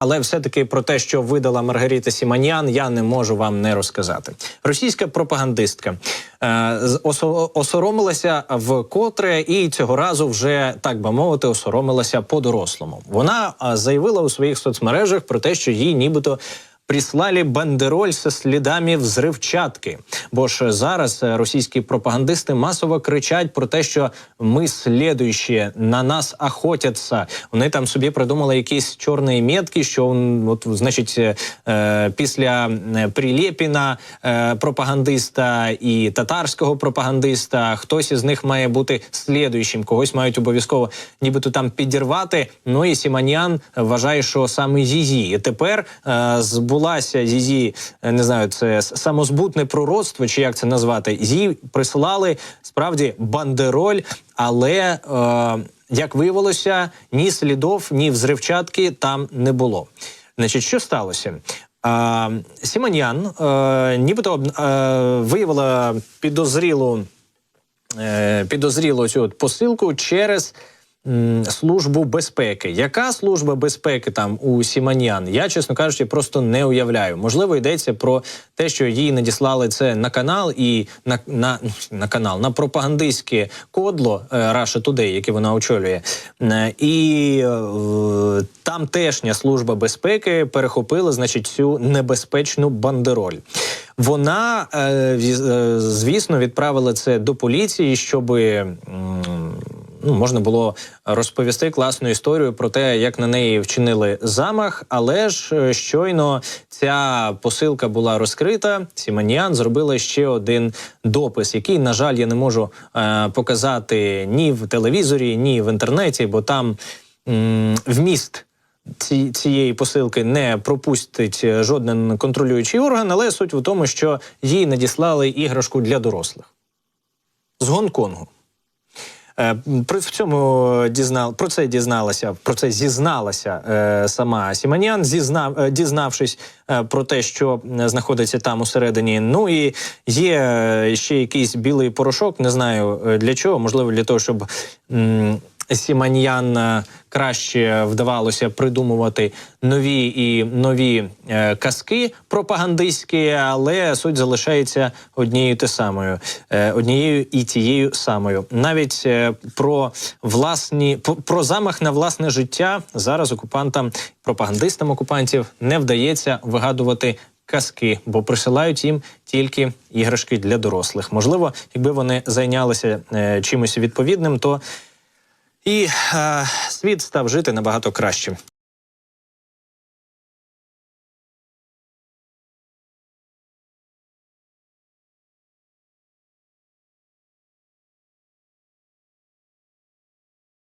Але все-таки про те, що видала Маргарита Сіманян, я не можу вам не розказати. Російська пропагандистка е, осоромилася вкотре і цього разу вже так би мовити, осоромилася по-дорослому. Вона е, заявила у своїх соцмережах про те, що їй нібито. Прислали бандероль со слідами взривчатки. Бо ж зараз російські пропагандисти масово кричать про те, що ми слідуючі, на нас охотяться. Вони там собі придумали якісь чорні метки, що от, значить, е, після Прилєпіна е, пропагандиста і татарського пропагандиста хтось із них має бути слідуючим, когось мають обов'язково нібито там підірвати. Ну і Сіманян вважає, що саме її. Тепер е, збулася її, е, не знаю, це самозбутне пророцтво, чи як це назвати. Їй прислали справді бандероль, але. Е, як виявилося, ні слідов, ні взривчатки там не було. Значить, що сталося? А, Сіманян е, нібито е, виявила підозрілу е, підозріло цю от посилку через службу безпеки. Яка служба безпеки там у Сіманян? Я, чесно кажучи, просто не уявляю. Можливо, йдеться про те, що їй надіслали це на канал і на, на, на канал на пропагандистське кодло е, Russia Today, яке вона очолює. Е, І е, там служба безпеки перехопила, значить, цю небезпечну бандероль. Вона, е, е, звісно, відправила це до поліції, щоб ну, можна було розповісти класну історію про те, як на неї вчинили замах. Але ж е, щойно ця посилка була розкрита. Сіманіан зробила ще один допис, який, на жаль, я не можу е, показати ні в телевізорі, ні в інтернеті, бо там м, вміст ці, цієї посилки не пропустить е, жоден контролюючий орган, але суть в тому, що їй надіслали іграшку для дорослих з Гонконгу. Е, При в цьому дізнав про це дізналася, про це зізналася е, сама Сіманян, зізнав, е, дізнавшись про те, що знаходиться там усередині. Ну і є ще якийсь білий порошок. Не знаю для чого, можливо, для того, щоб. Сіманьян е, краще вдавалося придумувати нові і нові е, казки пропагандистські, але суть залишається однією те самою, е, однією і тією самою. Навіть про власні про замах на власне життя зараз окупантам, пропагандистам окупантів не вдається вигадувати. Казки, бо присилають їм тільки іграшки для дорослих. Можливо, якби вони зайнялися е, чимось відповідним, то і е, світ став жити набагато краще.